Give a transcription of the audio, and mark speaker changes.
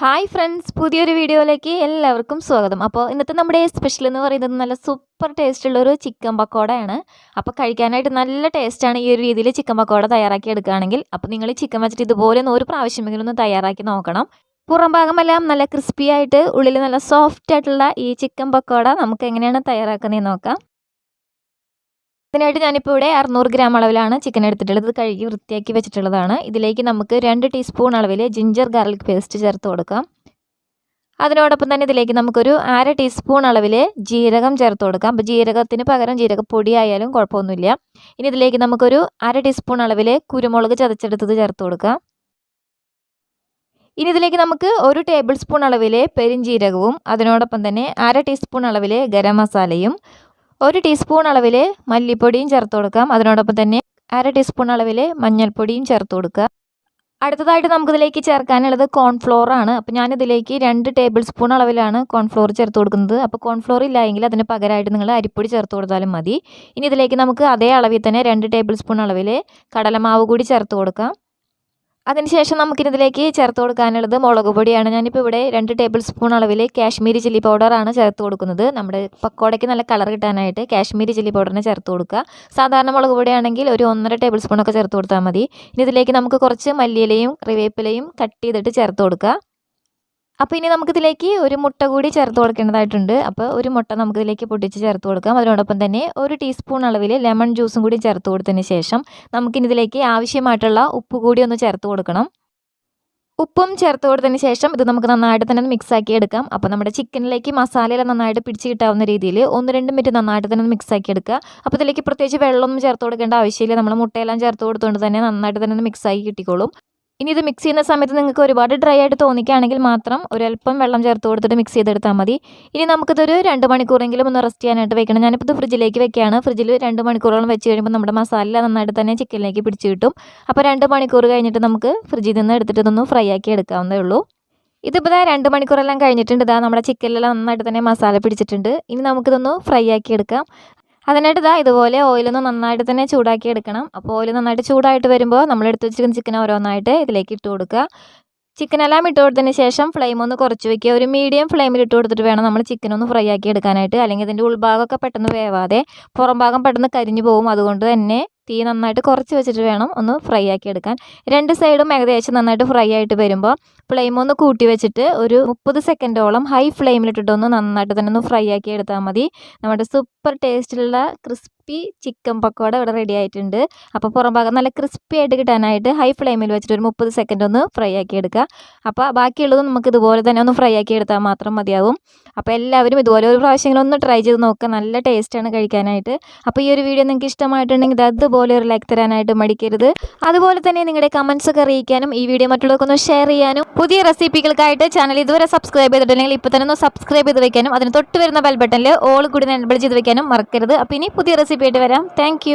Speaker 1: Hi friends പുതിയൊരു വീഡിയോയിലേക്ക് എല്ലാവർക്കും സ്വാഗതം. അപ്പോൾ ഇന്നത്തെ നമ്മുടെ സ്പെഷ്യൽ എന്ന് പറയുന്നത് നല്ല സൂപ്പർ ടേസ്റ്റുള്ള ഒരു ചിക്കൻ പക്കോടയാണ്. അപ്പോൾ കഴിക്കാനായിട്ട് നല്ല ടേസ്റ്റാണ് ഈ ഒരു രീതിയിൽ ചിക്കൻ പക്കോട തയ്യാറാക്കി എടുക്കുകയാണെങ്കിൽ. അപ്പോൾ നിങ്ങൾ ചിക്കൻ വെച്ചിട്ട് ഇതുപോലെ ഒന്ന് ഒരു പ്രാവശ്യമെങ്കിലും ഒന്ന് തയ്യാറാക്കി നോക്കണം. പുറം ഭാഗമെല്ലാം നല്ല ക്രിസ്പി ആയിട്ട് ഉള്ളിൽ നല്ല സോഫ്റ്റ് ആയിട്ടുള്ള ഈ ചിക്കൻ പക്കോട നമുക്ക് എങ്ങനെയാണ് തയ്യാറാക്കുന്നതെന്ന് നോക്കാം. ഇതിനായിട്ട് ഞാനിപ്പോൾ ഇവിടെ അറുന്നൂറ് ഗ്രാം അളവിലാണ് ചിക്കൻ എടുത്തിട്ടുള്ളത്. കഴുകി വൃത്തിയാക്കി വെച്ചിട്ടുള്ളതാണ്. ഇതിലേക്ക് നമുക്ക് രണ്ട് ടീസ്പൂൺ അളവിൽ ജിഞ്ചർ ഗാർലിക് പേസ്റ്റ് ചേർത്ത് കൊടുക്കാം. അതിനോടൊപ്പം തന്നെ ഇതിലേക്ക് നമുക്കൊരു അര ടീസ്പൂൺ അളവിൽ ജീരകം ചേർത്ത് കൊടുക്കാം. അപ്പോൾ ജീരകത്തിന് പകരം ജീരകപ്പൊടി ആയാലും കുഴപ്പമൊന്നുമില്ല. ഇനി ഇതിലേക്ക് നമുക്കൊരു അര ടീസ്പൂൺ അളവിൽ കുരുമുളക് ചതച്ചെടുത്തത് ചേർത്ത് കൊടുക്കാം. ഇനി ഇതിലേക്ക് നമുക്ക് ഒരു ടേബിൾ സ്പൂൺ അളവിൽ പെരിഞ്ജീരകവും അതിനോടൊപ്പം തന്നെ അര ടീസ്പൂൺ അളവിൽ ഗരം മസാലയും ഒരു ടീസ്പൂൺ അളവിൽ മല്ലിപ്പൊടിയും ചേർത്ത് കൊടുക്കാം. അതിനോടൊപ്പം തന്നെ അര ടീസ്പൂൺ അളവിൽ മഞ്ഞൾപ്പൊടിയും ചേർത്ത് കൊടുക്കുക. അടുത്തതായിട്ട് നമുക്കിതിലേക്ക് ചേർക്കാനുള്ളത് കോൺഫ്ലോർ ആണ്. അപ്പോൾ ഞാനിതിലേക്ക് രണ്ട് ടേബിൾ സ്പൂൺ അളവിലാണ് കോൺഫ്ലോർ ചേർത്ത് കൊടുക്കുന്നത്. അപ്പോൾ കോൺഫ്ലോർ ഇല്ലായെങ്കിൽ അതിന് പകരമായിട്ട് നിങ്ങൾ അരിപ്പൊടി ചേർത്ത് കൊടുത്താലും മതി. ഇനി ഇതിലേക്ക് നമുക്ക് അതേ അളവിൽ തന്നെ രണ്ട് ടേബിൾ സ്പൂൺ അളവിൽ കടലമാവ് കൂടി ചേർത്ത് കൊടുക്കാം. അതിനുശേഷം നമുക്കിതിലേക്ക് ചേർത്ത് കൊടുക്കാനുള്ളത് മുളക് പൊടിയാണ്. ഞാനിപ്പോൾ ഇവിടെ രണ്ട് ടേബിൾ സ്പൂൺ അളവിൽ കാശ്മീരി ചില്ലി പൗഡറാണ് ചേർത്ത് കൊടുക്കുന്നത്. നമ്മുടെ പക്കോടയ്ക്ക് നല്ല കളർ കിട്ടാനായിട്ട് കാശ്മീരി ചില്ലി പൗഡറിനെ ചേർത്ത് കൊടുക്കുക. സാധാരണ മുളക് പൊടിയാണെങ്കിൽ ഒരു ഒന്നര ടേബിൾ സ്പൂണൊക്കെ ചേർത്ത് കൊടുത്താൽ മതി. ഇനി ഇതിലേക്ക് നമുക്ക് കുറച്ച് മല്ലിയിലയും കറിവേപ്പിലയും കട്ട് ചെയ്തിട്ട് ചേർത്ത് കൊടുക്കുക. അപ്പോൾ ഇനി നമുക്കിതിലേക്ക് ഒരു മുട്ട കൂടി ചേർത്ത് കൊടുക്കേണ്ടതായിട്ടുണ്ട്. അപ്പോൾ ഒരു മുട്ട നമുക്കിതിലേക്ക് പൊട്ടിച്ച് ചേർത്ത് കൊടുക്കാം. അതിനോടൊപ്പം തന്നെ ഒരു ടീസ്പൂൺ അളവിൽ ലെമൺ ജ്യൂസും കൂടി ചേർത്ത് കൊടുത്തതിന് ശേഷം നമുക്കിനി ഇതിലേക്ക് ആവശ്യമായിട്ടുള്ള ഉപ്പ് കൂടി ഒന്ന് ചേർത്ത് കൊടുക്കണം. ഉപ്പും ചേർത്ത് കൊടുത്തതിന് ശേഷം ഇത് നമുക്ക് നന്നായിട്ട് തന്നെ മിക്സ് ആക്കി എടുക്കാം. അപ്പോൾ നമ്മുടെ ചിക്കനിലേക്ക് മസാലയെല്ലാം നന്നായിട്ട് പിടിച്ച് കിട്ടാവുന്ന രീതിയിൽ ഒന്ന് രണ്ട് മിനിറ്റ് നന്നായിട്ട് തന്നെ മിക്സ് ആക്കി എടുക്കുക. അപ്പോൾ ഇതിലേക്ക് പ്രത്യേകിച്ച് വെള്ളമൊന്നും ചേർത്ത് കൊടുക്കേണ്ട ആവശ്യമില്ല. നമ്മൾ മുട്ടയെല്ലാം ചേർത്ത് കൊടുത്തുകൊണ്ട് തന്നെ നന്നായിട്ട് തന്നെ മിക്സ് ആക്കി കിട്ടിക്കോളും. ഇനി ഇത് മിക്സ് ചെയ്യുന്ന സമയത്ത് നിങ്ങൾക്ക് ഒരുപാട് ഡ്രൈ ആയിട്ട് തോന്നിക്കുകയാണെങ്കിൽ മാത്രം ഒരല്പം വെള്ളം ചേർത്ത് കൊടുത്തിട്ട് മിക്സ് ചെയ്തെടുത്താൽ മതി. ഇനി നമുക്കിതൊരു രണ്ട് മണിക്കൂറെങ്കിലും ഒന്ന് റെസ്റ്റ് ചെയ്യാനായിട്ട് വെക്കണം. ഞാനിപ്പോൾ ഇത് ഫ്രിഡ്ജിലേക്ക് വെക്കുകയാണ് ഫ്രിഡ്ജിൽ രണ്ട് മണിക്കൂറോളം വെച്ച് കഴിയുമ്പോൾ നമ്മുടെ മസാല നന്നായിട്ട് തന്നെ ചിക്കനിലേക്ക് പിടിച്ച് കിട്ടും. അപ്പോൾ രണ്ട് മണിക്കൂർ കഴിഞ്ഞിട്ട് നമുക്ക് ഫ്രിഡ്ജിൽ നിന്ന് എടുത്തിട്ട് ഇതൊന്ന് ഫ്രൈ ആക്കി എടുക്കാവുന്നേ ഉള്ളൂ. ഇതിപ്പോൾ ഇതാ രണ്ട് മണിക്കൂറെല്ലാം കഴിഞ്ഞിട്ടുണ്ട്. ഇതാ നമ്മുടെ ചിക്കനിലെല്ലാം നന്നായിട്ട് തന്നെ മസാല പിടിച്ചിട്ടുണ്ട്. ഇനി നമുക്കിതൊന്ന് ഫ്രൈ ആക്കി എടുക്കാം. അതിനായിട്ട് ഇതാ ഇതുപോലെ ഓയിലൊന്ന് നന്നായിട്ട് തന്നെ ചൂടാക്കി എടുക്കണം. അപ്പോൾ ഓയിൽ നന്നായിട്ട് ചൂടായിട്ട് വരുമ്പോൾ നമ്മൾ എടുത്ത് വെച്ചിരിക്കുന്ന ചിക്കൻ ഓരോന്നായിട്ട് ഇതിലേക്ക് ഇട്ട് കൊടുക്കുക. ചിക്കൻ എല്ലാം ഇട്ട് കൊടുത്തതിന് ശേഷം ഫ്ലെയിം ഒന്ന് കുറച്ച് വയ്ക്കുക ഒരു മീഡിയം ഫ്ലെയിമിൽ ഇട്ട് കൊടുത്തിട്ട് വേണം നമ്മൾ ചിക്കൻ ഒന്ന് ഫ്രൈ ആക്കി എടുക്കാനായിട്ട്. അല്ലെങ്കിൽ ഇതിന്റെ ഉൾഭാഗമൊക്കെ പെട്ടെന്ന് വേവാതെ പുറം ഭാഗം പെട്ടെന്ന് കരിഞ്ഞു പോകും അതുകൊണ്ട് തന്നെ തീ നന്നായിട്ട് കുറച്ച് വെച്ചിട്ട് വേണം ഒന്ന് ഫ്രൈ ആക്കി എടുക്കാൻ. രണ്ട് സൈഡും ഏകദേശം നന്നായിട്ട് ഫ്രൈ ആയിട്ട് വരുമ്പോൾ ഫ്ലെയിം ഒന്ന് കൂട്ടി വെച്ചിട്ട് ഒരു മുപ്പത് സെക്കൻഡോളം ഹൈ ഫ്ലെയിമിലിട്ടിട്ടൊന്ന് നന്നായിട്ട് തന്നെ ഒന്ന് ഫ്രൈ ആക്കി എടുത്താൽ മതി. നമ്മുടെ സൂപ്പർ ടേസ്റ്റിലുള്ള ക്രിസ്പി ചിക്കൻ പക്കോട ഇവിടെ റെഡി ആയിട്ടുണ്ട്. അപ്പോൾ പുറം ഭാഗം നല്ല ക്രിസ്പി ആയിട്ട് കിട്ടാനായിട്ട് ഹൈ ഫ്ലെയിമിൽ വെച്ചിട്ട് ഒരു മുപ്പത് സെക്കൻഡ് ഒന്ന് ഫ്രൈ ആക്കി എടുക്കുക. അപ്പോൾ ബാക്കിയുള്ളത് നമുക്ക് ഇതുപോലെ തന്നെ ഒന്ന് ഫ്രൈ ആക്കി എടുത്താൽ മാത്രം മതിയാവും. അപ്പോൾ എല്ലാവരും ഇതുപോലെ ഒരു പ്രാവശ്യമെങ്കിലും ഒന്ന് ട്രൈ ചെയ്ത് നോക്കുക. നല്ല ടേസ്റ്റാണ് കഴിക്കാനായിട്ട്. അപ്പോൾ ഈ ഒരു വീഡിയോ നിങ്ങൾക്ക് ഇഷ്ടമായിട്ടുണ്ടെങ്കിൽ അതുപോലെ ഒരു ലൈക്ക് തരാനായിട്ട് മടിക്കരുത്. അതുപോലെ തന്നെ നിങ്ങളുടെ കമൻസ് ഒക്കെ അറിയിക്കാനും ഈ വീഡിയോ മറ്റുള്ളവർക്കൊന്ന് ഷെയർ ചെയ്യാനും പുതിയ റെസിപ്പികൾക്കായിട്ട് ചാനൽ ഇതുവരെ സബ്സ്ക്രൈബ് ചെയ്തിട്ടുണ്ടെങ്കിൽ ഇപ്പോൾ തന്നെ ഒന്ന് സബ്സ്ക്രൈബ് ചെയ്ത് വെക്കാനും അതിന് തൊട്ട് വരുന്ന ബെൽ ബട്ടണിൽ ഓൾ കൂടി എനബിൾ ചെയ്ത് വെക്കാനും മറക്കരുത്. അപ്പോൾ ഇനി പുതിയ റെസിപ്പി ആയിട്ട് വരാം. താങ്ക്